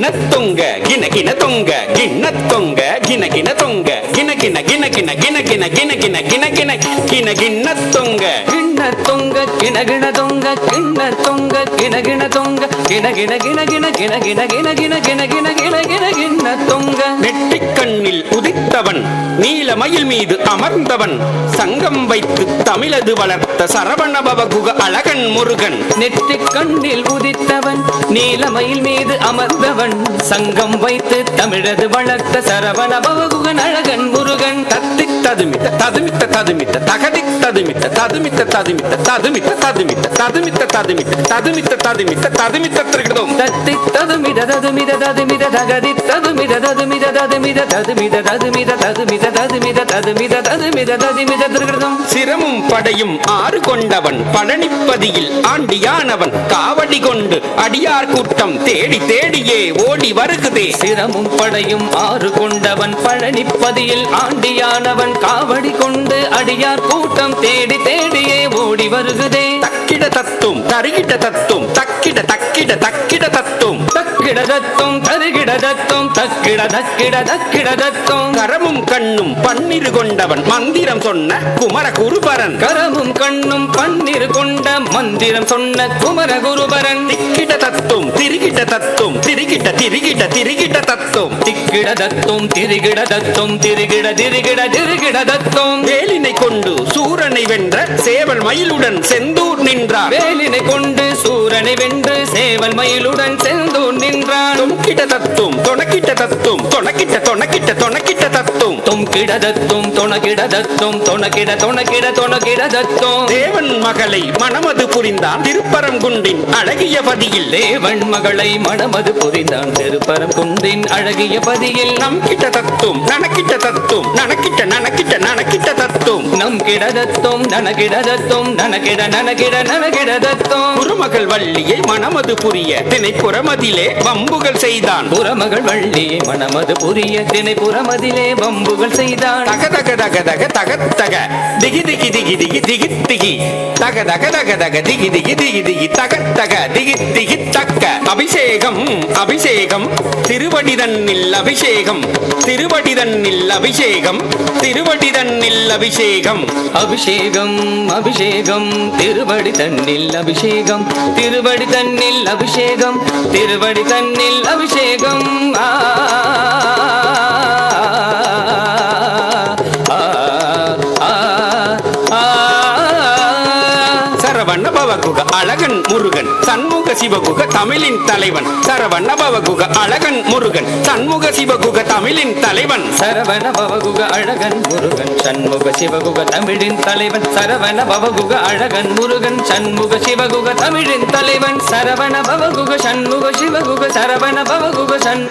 கிண்ண தொங்க கின கின தொங்க கிண்ண தொங்க கின கின தொங்க கின கின கின கின கின கின கின கின கின கின கின கிண்ண தொங்க. கிண்ண தொங்க கிண கிண தொங்க கிண்ண தொங்க கிண கிண தொங்க கிண கிண கிண கிண கிண கிண கிண கிண கிண கிண கிண கிண கிண்ண தொங்க. நெற்றிக் கண்ணில் உதித்தவன் நீலமயில் மீது அமர்ந்தவன் சங்கம் வைத்து தமிழது வளர்த்த சரவணபவ குக அழகன் முருகன் நெற்றிக் கண்ணில் உதித்தவன் நீலமயில் மீது அமர்ந்தவன் சங்கம் வைத்து தமிழது வளர்த்த சரவண பவகுகன் அழகன் முருகன் தத்தித் ததுமித்த ததுமித்த ததுமித்த தகதித் ததுமித்த ததுமித்த ததுமித்த ததுமித்த ததுமித்த ததுமித்த ததுமித்த ததுமித்த ததுமித்த ததுமித்த திருகிடதும் தத்தி ததுமித ததுமித ததுமித தகதி ததுமித ததுமித ததுமித ததுமித ததுமித ததுமித ததுமித ததுமித ததுமித ததுமித திருகிருதம். சிரமும் படையும் ஆறு கொண்டவன் பழனிப்பதியில் ஆண்டியானவன். காவடி கொண்டு அடியார் கூட்டம் தேடி தேடியே ஓடி வருகுதே. சிரமும் படையும் ஆறு கொண்டவன் பழனிப்பதியில் ஆண்டியானவன். காவடி கொண்டு அடியார் கூட்டம் தேடி தேடியே ஓடி வருகுதே. தக்கிட தத்தும் தருகிட தத்தும் தக்கிட தக்கிட தக்கிட தத்தும். தக்கிட தத்தும் தருகிட தத்தும் தக்கிட தக்கிட தக்கிட தத்தும் கரமும் கண்ணும் பன்னிரு கொண்டவன் மந்திரம் சொன்ன குமர குருபரன். கரமும் கண்ணும் பன்னிரு கொண்ட மந்திரம் சொன்ன குமர குருபரன். திக்கிட தத்தும் திரிகிட தத்தும் திரிகிட திரிகிட திரிகிட தத்தும். திக்கிட தத்தும் திரிகிட தத்தும் திரிகிட திரிகிட திரிகிட தத்தும். வேலினை கொண்டு சூரனை வென்ற சேவல் மயிலுடன் செந்தூர் நின்றார். வேலினை கொண்டு சூரனை வென்று சேவல் மயிலுடன் செந்தூர் நின்றாலும் கிட்ட தத்தும் தொடக்க தத்தும் தொங்கிட தத்தும் தொணகிட தொணகிட தொணகிட தொணகிட தத்தும் தேவன் மகளை மணமது புரிந்தான் திருப்பரங்குன்றின் அழகிய பதியில். தேவன் மகளை மணமது புரிந்தான் திருப்பரம் குன்றின் அழகிய பதியில். நம் கிட்ட தத்தும் நனக்கிட்ட தத்தும் நனக்கிட்ட நனக்கிட்ட நனக்கிட்ட தத்தும். நம் கிடதத்தும் நனகிடதத்தும் நனகிட நனகிட நனகிடதத்தும். குருமகள் வள்ளியை மணமது புரிய திணைப்புறமதிலே வம்புகள் செய்தான். புறமகள் வள்ளியை மணமது புரிய தினை புறமதிலே வம்புகள் செய்தான். தக தக தக தக தக தக திகி. திகி திகி திகி திகி திகி தக. தக தக தக திகி திகி திகி திகி தக தக திகி திகி தக்க. அபிஷேகம் அபிஷேகம். திருவடிதன்னில் அபிஷேகம். திருவடிதன்னில் அபிஷேகம். திருவடிதன்னில் அபிஷேகம். அபிஷேகம் அபிஷேகம். திருவடி தன்னில் அபிஷேகம். திருவடி தன்னில் அபிஷேகம். திருவடி தன்னில் அபிஷேகம். ஆ, சரவண அழகன் முருகன் சண்முக சிவகுக தமிழின் தலைவன். சரவண அழகன் முருகன் சண்முக சிவகுக தமிழின் தலைவன். சரவணபவகுக அழகன் முருகன் சண்முக சிவகுக தமிழின் தலைவன். சரவணபவகுக அழகன் முருகன் சண்முக சிவகுக தமிழின் தலைவன். சரவணபவகுக சண்முக சிவகுக சரவணபவகுக சண்